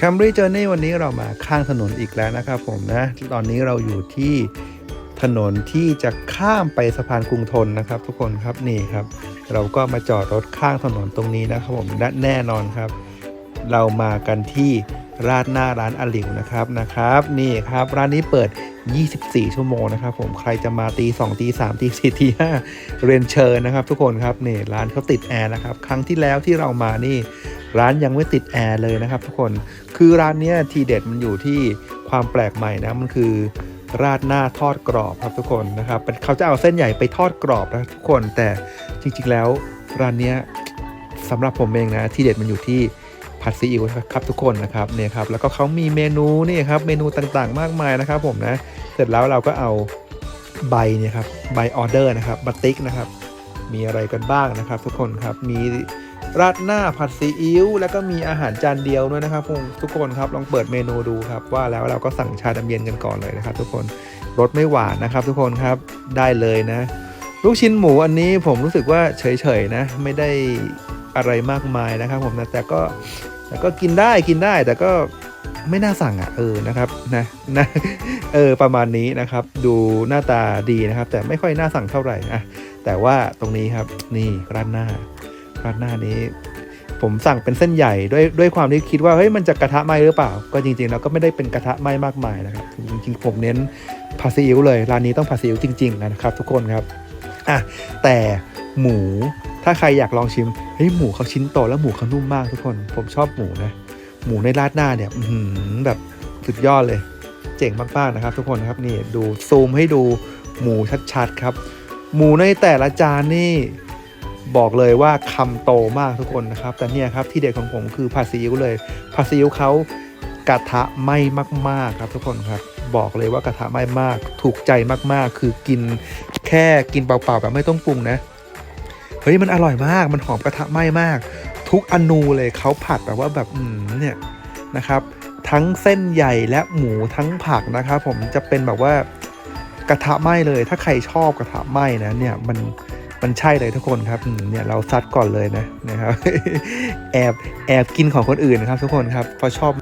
Camry Journey วันนี้เรามาข้างถนนอีกแล้วนะครับผมนะ ตอนนี้เราอยู่ที่ถนนที่จะข้ามไปสะพานกรุงทนนะครับ ทุกคนครับนี่ครับ เราก็มาจอดรถข้างถนนตรงนี้นะครับผมและแน่นอนครับ เรามากันที่ราดหน้าร้านอลิวนะครับนะครับ นี่ครับร้านนี้เปิด 24 ชั่วโมงนะครับ ผมใครจะมาตี2ตี3ตี4ตี5เรียนเชิญนะครับ ทุกคนครับนี่ร้านเขาติดแอร์นะครับ ครั้งที่แล้วที่เรามานี่ ร้านยังไม่ติดแอร์เลยนะครับทุกคนคือร้านนี้ทีเด็ดมันอยู่ที่ความแปลกใหม่นะมันคือราดหน้าทอดกรอบครับทุกคนนะครับเป็นเขาจะเอาเส้นใหญ่ไปทอดกรอบนะทุกคนแต่จริงๆแล้วร้านนี้สำหรับผมเองนะที่เด็ดมันอยู่ที่ผัดซีอิ๊วครับทุกคนนะครับเนี่ยครับแล้วก็เขามีเมนูนี่ครับเมนูต่างๆ มากมายนะครับผมนะเสร็จแล้วเราก็เอาใบเนี่ยครับใบออเดอร์นะครับบัตติกนะครับมีอะไรกันบ้างนะครับ ทุกคนครับมี ราดหน้าผัดซีอิ๊วแล้วก็มีอาหารจานเดียวด้วยนะครับทุกคนครับลองเปิดเมนูดูครับว่าแล้วเราก็สั่งชาดำเย็นกันก่อนเลยนะครับ ทุกคนรสไม่หวานนะครับ ทุกคนครับได้เลยนะ ลูกชิ้นหมูอันนี้ผมรู้สึกว่าเฉยๆนะ ไม่ได้อะไรมากมายนะครับ ผมนะแต่ก็แต่ก็กินได้กินได้แต่ก็ไม่น่าสั่งอะเออนะครับนะนะเออประมาณนี้นะครับ ดูหน้าตาดีนะครับ แต่ไม่ค่อยน่าสั่งเท่าไหร่อะแต่ว่าตรงนี้ครับนี่ร้านหน้า รานหน้านี้ ผมสั่งเป็นเส้นใหญ่ด้วยด้วยความที่คิดว่าเฮ้ยมันจะกระทะไหมหรือเปล่า ก็จริงๆแล้วก็ไม่ได้เป็นกระทะไหมมากมายนะครับจริงๆผมเน้นผัดซีอิ๊วเลยร้านนี้ต้องผัดซีอิ๊วจริง ๆ นะครับ ทุกคนครับอะแต่หมูถ้าใครอยากลองชิมเฮ้ยหมูเขาชิ้นโตแล้วหมูเขานุ่มมากทุกคน ผมชอบหมูนะหมูในราดหน้าเนี่ยหือแบบสุดยอดเลย เจ๋งมากๆนะครับ ทุกคนครับนี่ดูซูมให้ดูหมูชัดๆครับ หมูในแต่ละจานนี่ บอกเลยว่าคำโตมากทุกคนนะครับ แต่เนี่ยครับที่เด็ดของผมคือผัดซีอิ๊วเลยผัดซีอิ๊วเขากระทะไหม้มาก ๆ ครับทุกคนครับ บอกเลยว่ากระทะไหม้มาก ถูกใจมากๆ คือกินแค่กินเปล่าๆแบบไม่ต้องปรุงนะเฮ้ยมันอร่อยมาก มันหอมกระทะไหม้มาก ทุกอนูเลยเขาผัดแบบว่าแบบอืมเนี่ยนะครับ ทั้งเส้นใหญ่และหมูทั้งผักนะครับผมจะเป็นแบบว่ากระทะไหม้เลย ถ้าใครชอบกระทะไหม้นะเนี่ยมัน มันใช่เลยทุกคนครับเนี่ยเราซัดก่อนเลยนะนะครับ แอบแอบกินของคนอื่นนะครับ ทุกคนครับเพราะชอบ